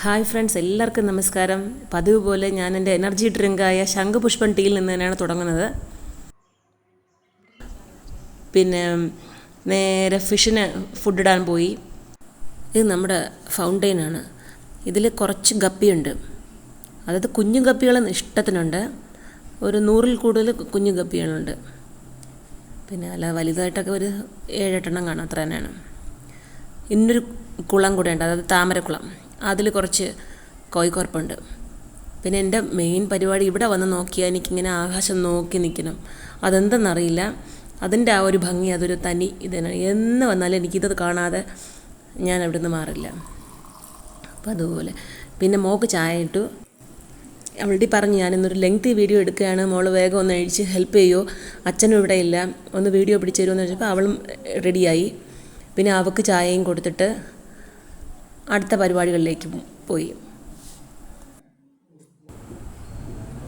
Hi friends എല്ലാവർക്കും നമസ്കാരം. പതിവ് പോലെ ഞാൻ എന്റെ എനർജി ഡ്രിങ്കായ ശംഖുപുഷ്പൻ ടീയിൽ നിന്ന് തന്നെയാണ് തുടങ്ങുന്നത്. പിന്നെ നേരെ ഫിഷിന് ഫുഡ് ഇടാൻ പോയി. ഇത് നമ്മുടെ ഫൗണ്ടെയിനാണ് ഇതിൽ കുറച്ച് ഗപ്പിയുണ്ട്. അതായത് കുഞ്ഞു ഗപ്പികൾ ഇഷ്ടത്തിനുണ്ട്. ഒരു നൂറിൽ കൂടുതൽ കുഞ്ഞു ഗപ്പികളുണ്ട്. പിന്നെ അല്ല വലുതായിട്ടൊക്കെ ഒരു ഏഴെട്ടെണ്ണം കാണാം അത്ര തന്നെയാണ്. ഇന്നൊരു കുളം കൂടെ ഉണ്ട് അതായത് താമരക്കുളം. അതിൽ കുറച്ച് കോഴിക്കോർപ്പുണ്ട്. പിന്നെ എന്റെ മെയിൻ പരിപാടി ഇവിടെ വന്ന് നോക്കിയാൽ എനിക്കിങ്ങനെ ആകാശം നോക്കി നിൽക്കണം. അതെന്തെന്നറിയില്ല. അതിന്റെ ആ ഒരു ഭംഗി അതൊരു തനി ഇതാണ് എന്ന് വന്നാലും എനിക്കിത് കാണാതെ ഞാൻ അവിടെ നിന്ന് മാറില്ല. അപ്പോൾ അതുപോലെ. പിന്നെ മോക്ക് ചായ ഇട്ടു അവളുടെ പറഞ്ഞു ഞാനിന്നൊരു ലെങ്തി വീഡിയോ എടുക്കുകയാണ്. മോൾ വേഗം ഒന്ന് അഴിച്ച് ഹെൽപ്പ് ചെയ്യുമോ അച്ഛനും ഇവിടെ ഇല്ല. ഒന്ന് വീഡിയോ പിടിച്ചു തരുമോ എന്ന് ചോദിച്ചപ്പോൾ അവളും റെഡിയായി. പിന്നെ അവൾക്ക് ചായയും കൊടുത്തിട്ട് അടുത്ത പരിപാടികളിലേക്ക് പോയി.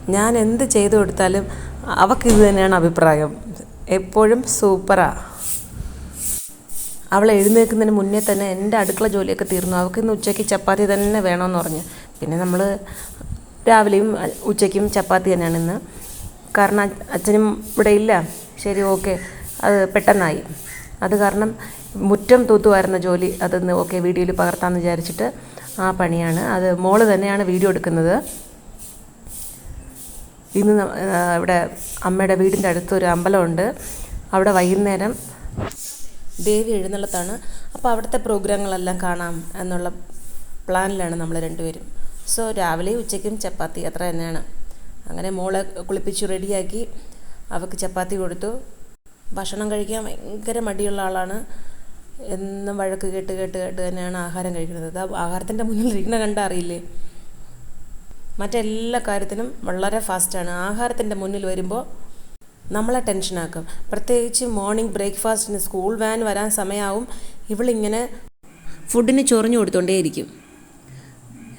ഞാൻ എന്ത് ചെയ്തു കൊടുത്താലും അവൾക്ക് ഇത് തന്നെയാണ് അഭിപ്രായം. എപ്പോഴും സൂപ്പറാ. അവൾ എഴുന്നേൽക്കുന്നതിന് മുന്നേ തന്നെ എന്റെ അടുക്കള ജോലിയൊക്കെ തീർന്നു. അവൾക്ക് ഇന്ന് ഉച്ചയ്ക്ക് ചപ്പാത്തി തന്നെ വേണമെന്ന് പറഞ്ഞു. പിന്നെ നമ്മൾ രാവിലെയും ഉച്ചയ്ക്കും ചപ്പാത്തി തന്നെയാണ് ഇന്ന്. കാരണം അച്ഛനും ഇവിടെ ഇല്ല. ശരി ഓക്കെ. അത് പെട്ടെന്നായി. അത് കാരണം മുറ്റം തൂത്തുവാരുന്ന ജോലി അതൊന്ന് ഓക്കെ വീഡിയോയിൽ പകർത്താമെന്ന് വിചാരിച്ചിട്ട് ആ പണിയാണ്. അത് മോൾ തന്നെയാണ് വീഡിയോ എടുക്കുന്നത്. ഇന്ന് ഇവിടെ അമ്മയുടെ വീടിന്റെ അടുത്ത് ഒരു അമ്പലമുണ്ട്. അവിടെ വൈകുന്നേരം ദേവി എഴുന്നള്ളത്താണ്. അപ്പോൾ അവിടുത്തെ പ്രോഗ്രാമുകളെല്ലാം കാണാം എന്നുള്ള പ്ലാനിലാണ് നമ്മൾ രണ്ടുപേരും. സോ രാവിലെയും ഉച്ചയ്ക്കും ചപ്പാത്തി അത്ര തന്നെയാണ്. അങ്ങനെ മോളെ കുളിപ്പിച്ച് റെഡിയാക്കി അവൾക്ക് ചപ്പാത്തി കൊടുത്തു. ഭക്ഷണം കഴിക്കാൻ ഭയങ്കര മടിയുള്ള ആളാണ്. എന്നും വഴക്ക് കേട്ട് കേട്ട് കേട്ട് തന്നെയാണ് ആഹാരം കഴിക്കുന്നത്. അത് ആഹാരത്തിന്റെ മുന്നിൽ ഇരിക്കുന്ന കണ്ട അറിയില്ലേ? മറ്റെല്ലാ കാര്യത്തിനും വളരെ ഫാസ്റ്റാണ് ആഹാരത്തിന്റെ മുന്നിൽ വരുമ്പോൾ നമ്മളെ ടെൻഷനാക്കും പ്രത്യേകിച്ച് മോർണിംഗ് ബ്രേക്ക്ഫാസ്റ്റിന് സ്കൂൾ വാൻ വരാൻ സമയമാവും ഇവളിങ്ങനെ ഫുഡിന് ചൊറിഞ്ഞു കൊടുത്തോണ്ടേയിരിക്കും.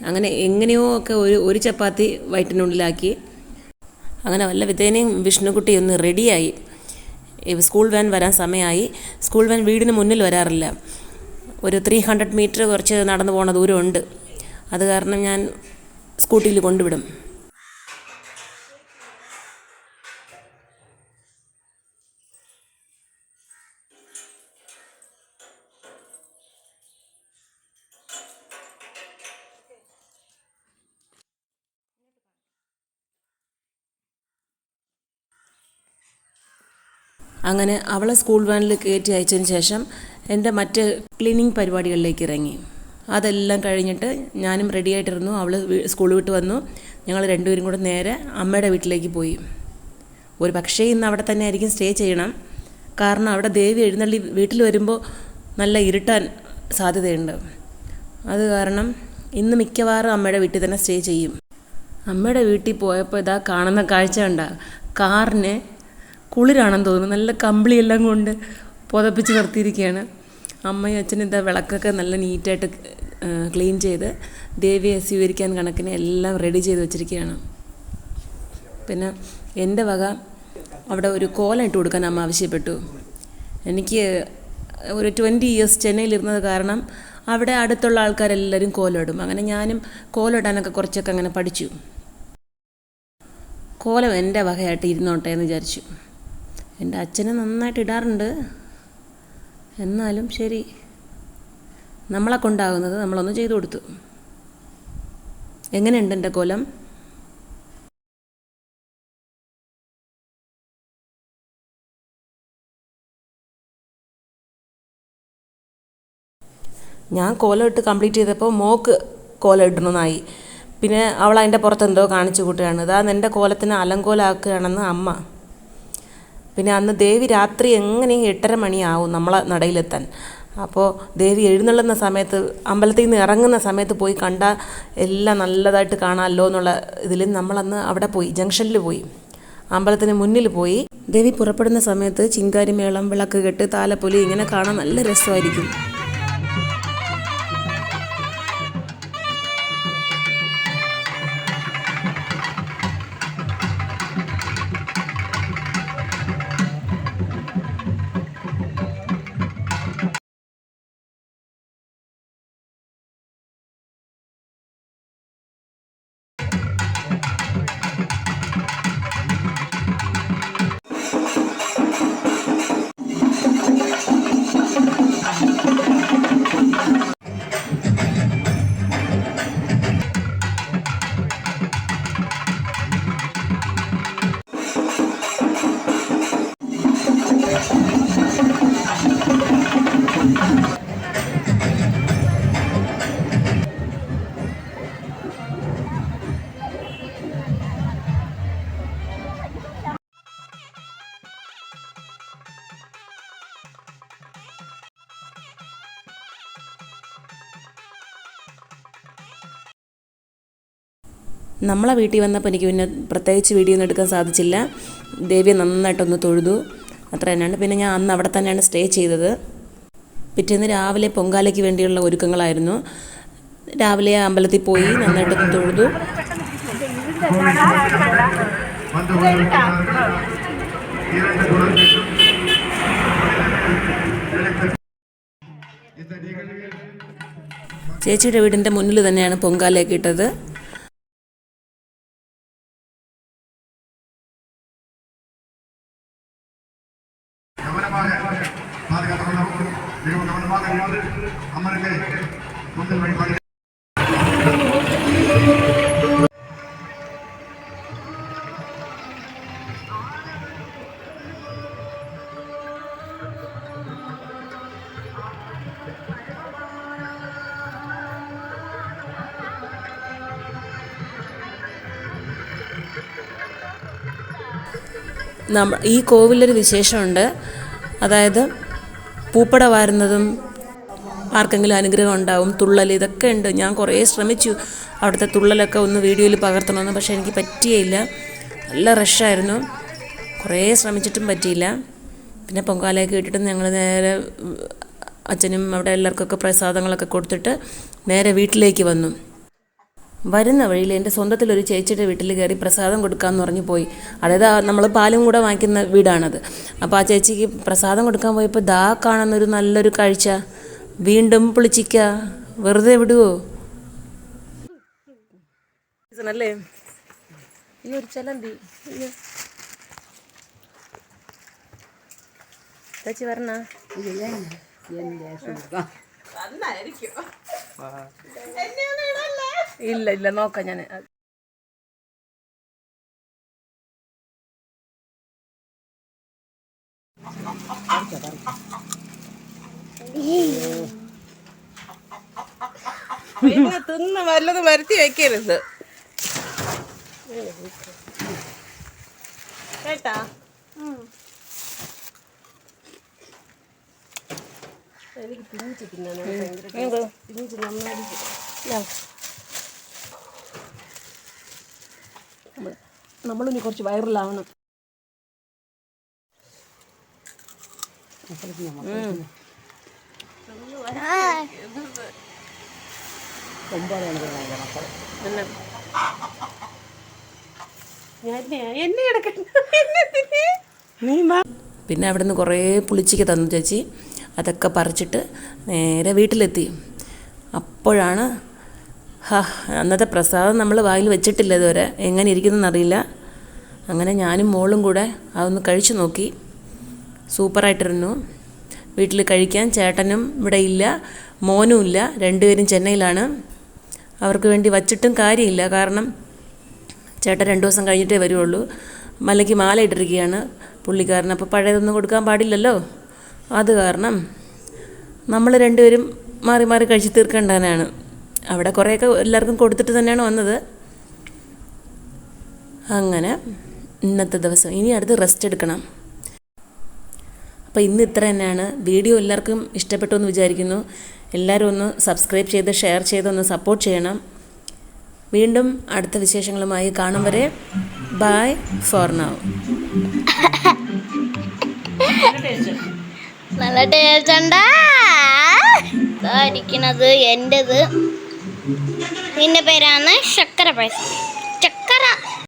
അങ്ങനെ എങ്ങനെയോ ഒക്കെ ഒരു ഒരു ചപ്പാത്തി വയറ്റിനുള്ളിലാക്കി. അങ്ങനെ വല്ല വിധേനയും വിഷ്ണുക്കുട്ടി ഒന്ന് റെഡിയായി സ്കൂൾ വാൻ വരാൻ സമയമായി. സ്കൂൾ വാൻ വീടിന് മുന്നിൽ വരാറില്ല. ഒരു ത്രീ ഹൺഡ്രഡ് മീറ്റർ കുറച്ച് നടന്നു പോകുന്ന ദൂരമുണ്ട്. അത് കാരണം ഞാൻ സ്കൂട്ടിയിൽ കൊണ്ടുവിടും. അങ്ങനെ അവളെ സ്കൂൾ വാനിൽ കയറ്റി അയച്ചതിന് ശേഷം എന്റെ മറ്റ് ക്ലീനിങ് പരിപാടികളിലേക്ക് ഇറങ്ങി. അതെല്ലാം കഴിഞ്ഞിട്ട് ഞാനും റെഡി ആയിട്ടിരുന്നു. അവൾ സ്കൂളിൽ വിട്ട് വന്നു. ഞങ്ങൾ രണ്ടുപേരും കൂടെ നേരെ അമ്മയുടെ വീട്ടിലേക്ക് പോയി. ഒരു പക്ഷേ ഇന്ന് അവിടെ തന്നെ ആയിരിക്കും സ്റ്റേ ചെയ്യണം. കാരണം അവിടെ ദേവി എഴുന്നള്ളി വീട്ടിൽ വരുമ്പോൾ നല്ല ഇരുട്ടാൻ സാധ്യതയുണ്ട്. അത് കാരണം ഇന്ന് മിക്കവാറും അമ്മയുടെ വീട്ടിൽ തന്നെ സ്റ്റേ ചെയ്യും. അമ്മയുടെ വീട്ടിൽ പോയപ്പോൾ ഇതാ കാണുന്ന കാഴ്ച ഉണ്ടാകും കാറിന് കുളിരാണെന്ന് തോന്നുന്നു. നല്ല കമ്പിളിയെല്ലാം കൊണ്ട് പുതപ്പിച്ച് നിർത്തിയിരിക്കുകയാണ്. അമ്മയും അച്ഛനും ഇതാ വിളക്കൊക്കെ നല്ല നീറ്റായിട്ട് ക്ലീൻ ചെയ്ത് ദേവിയെ സ്വീകരിക്കാൻ കണക്കിന് എല്ലാം റെഡി ചെയ്ത് വെച്ചിരിക്കുകയാണ്. പിന്നെ എന്റെ വക അവിടെ ഒരു കോലം ഇട്ട് കൊടുക്കാൻ അമ്മ ആവശ്യപ്പെട്ടു. എനിക്ക് ഒരു ട്വന്റി ഇയേഴ്സ് ചെന്നൈയിലിരുന്നത് കാരണം അവിടെ അടുത്തുള്ള ആൾക്കാരെല്ലാവരും കോലമിടും. അങ്ങനെ ഞാനും കോലമിടാനൊക്കെ കുറച്ചൊക്കെ അങ്ങനെ പഠിച്ചു. കോലം എന്റെ വകയായിട്ട് ഇരുന്നോട്ടെ എന്ന് വിചാരിച്ചു. എന്റെ അച്ഛനെ നന്നായിട്ട് ഇടാറുണ്ട്. എന്നാലും ശരി നമ്മളെ കൊണ്ടാകുന്നത് നമ്മളൊന്ന് ചെയ്തു കൊടുത്തു. എങ്ങനെയുണ്ട് എന്റെ കോലം? ഞാൻ കോലം ഇട്ട് കംപ്ലീറ്റ് ചെയ്തപ്പോൾ മോക്ക് കോലം ഇടണമെന്നായി. പിന്നെ അവൾ അതിന്റെ പുറത്തെന്തോ കാണിച്ചു കൂട്ടുകയാണ്. അതാ എന്റെ കോലത്തിന് അലങ്കോലാക്കുകയാണെന്ന് അമ്മ. പിന്നെ അന്ന് ദേവി രാത്രി എങ്ങനെയും എട്ടര മണിയാവും നമ്മളെ നടയിലെത്താൻ? അപ്പോൾ ദേവി എഴുന്നള്ളുന്ന സമയത്ത് അമ്പലത്തിൽ നിന്ന് ഇറങ്ങുന്ന സമയത്ത് പോയി കണ്ടാൽ എല്ലാം നല്ലതായിട്ട് കാണാമല്ലോ എന്നുള്ള ഇതിൽ നമ്മളന്ന് അവിടെ പോയി ജംഗ്ഷനിൽ പോയി. അമ്പലത്തിന് മുന്നിൽ പോയി. ദേവി പുറപ്പെടുന്ന സമയത്ത് ചിങ്കാരിമേളം വിളക്ക് കെട്ട് താലപ്പൊലി ഇങ്ങനെ കാണാൻ നല്ല രസമായിരിക്കും. നമ്മളെ വീട്ടിൽ വന്നപ്പോൾ എനിക്ക് പിന്നെ പ്രത്യേകിച്ച് വീഡിയോ ഒന്നും എടുക്കാൻ സാധിച്ചില്ല. ദേവിയെ നന്നായിട്ടൊന്ന് തൊഴുതു. അത്ര തന്നെയാണ്. പിന്നെ ഞാൻ അന്ന് അവിടെ തന്നെയാണ് സ്റ്റേ ചെയ്തത്. പിറ്റേന്ന് രാവിലെ പൊങ്കാലയ്ക്ക് വേണ്ടിയുള്ള ഒരുക്കങ്ങളായിരുന്നു. രാവിലെ അമ്പലത്തിൽ പോയി നന്നായിട്ടൊന്ന് തൊഴുതു. ചേച്ചിയുടെ വീടിന്റെ മുന്നിൽ തന്നെയാണ് പൊങ്കാലയൊക്കെ ഇട്ടത്. നമ്മ ഈ കോവിലൊരു വിശേഷമുണ്ട്. അതായത് പൂപ്പട വാരുന്നതും ആർക്കെങ്കിലും അനുഗ്രഹം ഉണ്ടാവും. തുള്ളൽ ഇതൊക്കെ ഉണ്ട്. ഞാൻ കുറേ ശ്രമിച്ചു. അവിടുത്തെ തുള്ളലൊക്കെ ഒന്ന് വീഡിയോയിൽ പകർത്തണമെന്ന് പക്ഷേ എനിക്ക് പറ്റിയില്ല നല്ല റഷായിരുന്നു കുറേ ശ്രമിച്ചിട്ടും പറ്റിയില്ല. പിന്നെ പൊങ്കാലയൊക്കെ ഇട്ടിട്ട് ഞങ്ങൾ നേരെ അച്ഛനും അവിടെ എല്ലാവർക്കൊക്കെ പ്രസാദങ്ങളൊക്കെ കൊടുത്തിട്ട് നേരെ വീട്ടിലേക്ക് വന്നു. വരുന്ന വഴിയിൽ എന്റെ സ്വന്തത്തിലൊരു ചേച്ചിയുടെ വീട്ടിൽ കയറി പ്രസാദം കൊടുക്കാമെന്ന് പറഞ്ഞു പോയി. അതായത് നമ്മൾ പാലും കൂടെ വാങ്ങിക്കുന്ന വീടാണത്. അപ്പോൾ ആ ചേച്ചിക്ക് പ്രസാദം കൊടുക്കാൻ പോയപ്പോൾ ദാ കാണുന്നൊരു നല്ലൊരു കാഴ്ച. വീണ്ടും പുളിച്ചിക്ക. വെറുതെ വിടുവോ? അല്ലേ? ഈ ഒരു ചലന്തി. ചേച്ചി വരണ? ഇല്ല ഇല്ല നോക്കാം ഞാൻ പിന്നെ തിന്ന് വല്ലത് വരുത്തി വെക്കരുത്. കേട്ടാ? എനിക്ക് പിഞ്ചിക്കുന്നു ഭയങ്കര കുറച്ച് വൈറലാവണം എന്നെ കുറച്ച് നീ വാ പിന്നെ അവിടെ നിന്ന് കുറേ പുളിച്ചിക്ക് തന്നു ചേച്ചി. അതൊക്കെ പറിച്ചിട്ട് നേരെ വീട്ടിലെത്തി. അപ്പോഴാണ് ഹാ അന്നത്തെ പ്രസാദം നമ്മൾ വായിൽ വെച്ചിട്ടില്ല ഇതുവരെ. എങ്ങനെ ഇരിക്കുന്നതെന്നറിയില്ല അങ്ങനെ ഞാനും മോളും കൂടെ അതൊന്ന് കഴിച്ചു നോക്കി. സൂപ്പറായിട്ടിരുന്നു. വീട്ടിൽ കഴിക്കാൻ ചേട്ടനും ഇവിടെ ഇല്ല മോനും ഇല്ല രണ്ടുപേരും ചെന്നൈയിലാണ്. അവർക്ക് വേണ്ടി വച്ചിട്ടും കാര്യമില്ല. കാരണം ചേട്ടൻ രണ്ട് ദിവസം കഴിഞ്ഞിട്ടേ വരുള്ളൂ മലയ്ക്ക് മാല ഇട്ടിരിക്കുകയാണ് പുള്ളിക്കാരൻ അപ്പോൾ പഴയതൊന്നും കൊടുക്കാൻ പാടില്ലല്ലോ. അത് കാരണം നമ്മൾ രണ്ടുപേരും മാറി മാറി കഴിച്ചു തീർക്കേണ്ടവനാണ്. അവിടെ കുറേയൊക്കെ എല്ലാവർക്കും കൊടുത്തിട്ട് തന്നെയാണ് വന്നത്. അങ്ങനെ ഇന്നത്തെ ദിവസം. ഇനി അടുത്ത് റെസ്റ്റ് എടുക്കണം. അപ്പോൾ ഇന്ന് ഇത്ര തന്നെയാണ്. വീഡിയോ എല്ലാവർക്കും ഇഷ്ടപ്പെട്ടു എന്ന് വിചാരിക്കുന്നു. എല്ലാവരും ഒന്ന് സബ്സ്ക്രൈബ് ചെയ്ത് ഷെയർ ചെയ്ത് ഒന്ന് സപ്പോർട്ട് ചെയ്യണം. വീണ്ടും അടുത്ത വിശേഷങ്ങളുമായി കാണും വരെ. ബായ് ഫോർ നൗ നല്ല ടേസ്റ്റ് ഉണ്ടാ? ഇരിക്കണത് എന്റെത് നിന്റെ പേരാണ് ശക്കര പായസം ചക്കര